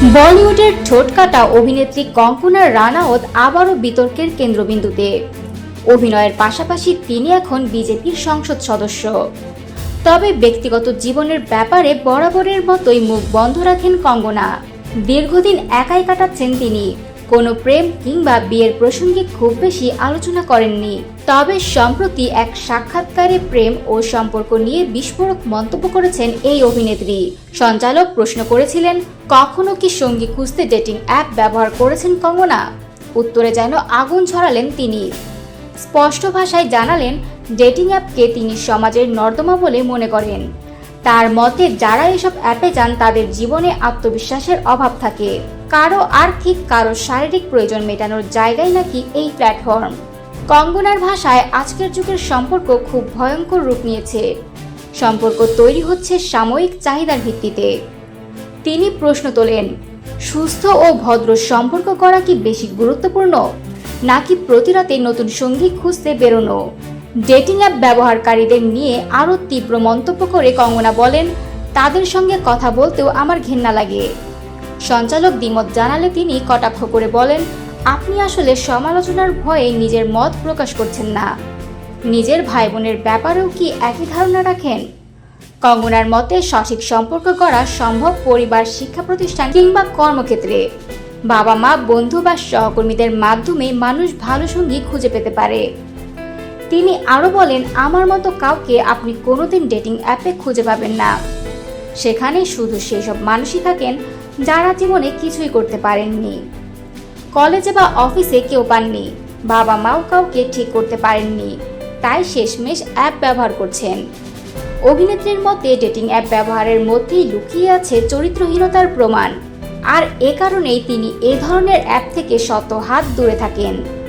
বলিউডের ছোটকাটা অভিনেত্রী কঙ্কনা রানাওত আবারও বিতর্কের কেন্দ্রবিন্দুতে। অভিনয়ের পাশাপাশি তিনি এখন বিজেপির সংসদ সদস্য। তবে ব্যক্তিগত জীবনের ব্যাপারে বরাবরের মতোই মুখ বন্ধ রাখেন কঙ্গনা দীর্ঘদিন একাই কাটাচ্ছেন তিনি। কোনো প্রেম কিংবা বিয়ের প্রসঙ্গে খুব বেশি আলোচনা করেননি। তবে সম্প্রতি এক সাক্ষাৎকারে প্রেম ও সম্পর্ক নিয়ে বিস্ফোরক মন্তব্য করেছেন এই অভিনেত্রী। সঞ্চালক প্রশ্ন করেছিলেন, কখনো কি সঙ্গী খুঁজতে ডেটিং অ্যাপ ব্যবহার করেছেন কঙ্গনা? উত্তরে যেন আগুন ছড়ালেন তিনি। স্পষ্ট ভাষায় জানালেন ডেটিং অ্যাপকে তিনি সমাজের নর্দমা বলে মনে করেন। তার মতে, যারা এসব অ্যাপে যান, তাদের জীবনে আত্মবিশ্বাসের অভাব থাকে। কারও আর্থিক কারও শারীরিক প্রয়োজন মেটানোর জায়গায় নাকি এই প্ল্যাটফর্ম কঙ্গনার ভাষায় আজকের যুগের সম্পর্ক খুব ভয়ঙ্কর রূপ নিয়েছে। সম্পর্ক তৈরি হচ্ছে সাময়িক চাহিদার ভিত্তিতে। তিনি প্রশ্ন তোলেন, সুস্থ ও ভদ্র সম্পর্ক করা কি বেশি গুরুত্বপূর্ণ? নাকি প্রতিরাতে নতুন সঙ্গী খুঁজতে বেরোনো? ডেটিং অ্যাপ ব্যবহারকারীদের নিয়ে আরও তীব্র মন্তব্য করে কঙ্গনা বলেন, তাদের সঙ্গে কথা বলতেও আমার ঘেন্না লাগে। সঞ্চালক দ্বিমত জানালে তিনি কটাক্ষ করে বলেন, আপনি আসলে সমালোচনার ভয়ে নিজের মত প্রকাশ করছেন না। নিজের ভাই বোনের ব্যাপারেও কি একই ধারণা রাখেন? কঙ্গনার মতে সঠিক সম্পর্ক করা সম্ভব পরিবার, শিক্ষা প্রতিষ্ঠান কিংবা কর্মক্ষেত্রে। বাবা মা বন্ধু বা সহকর্মীদের মাধ্যমে মানুষ ভালো সঙ্গী খুঁজে পেতে পারে। তিনি আরও বলেন, আমার মতো কাউকে আপনি কোনোদিন ডেটিং অ্যাপে খুঁজে পাবেন না। সেখানে শুধু সেই সব মানুষই থাকেন যারা জীবনে কিছুই করতে পারেননি। কলেজে বা অফিসে কেউ পাননি। বাবা মাও কাউকে ঠিক করতে পারেননি। তাই শেষমেশ অ্যাপ ব্যবহার করছেন। অভিনেত্রীর মতে ডেটিং অ্যাপ ব্যবহারের মধ্যেই লুকিয়ে আছে চরিত্রহীনতার প্রমাণ। আর এ কারণেই তিনি এ ধরনের অ্যাপ থেকে শত হাত দূরে থাকেন।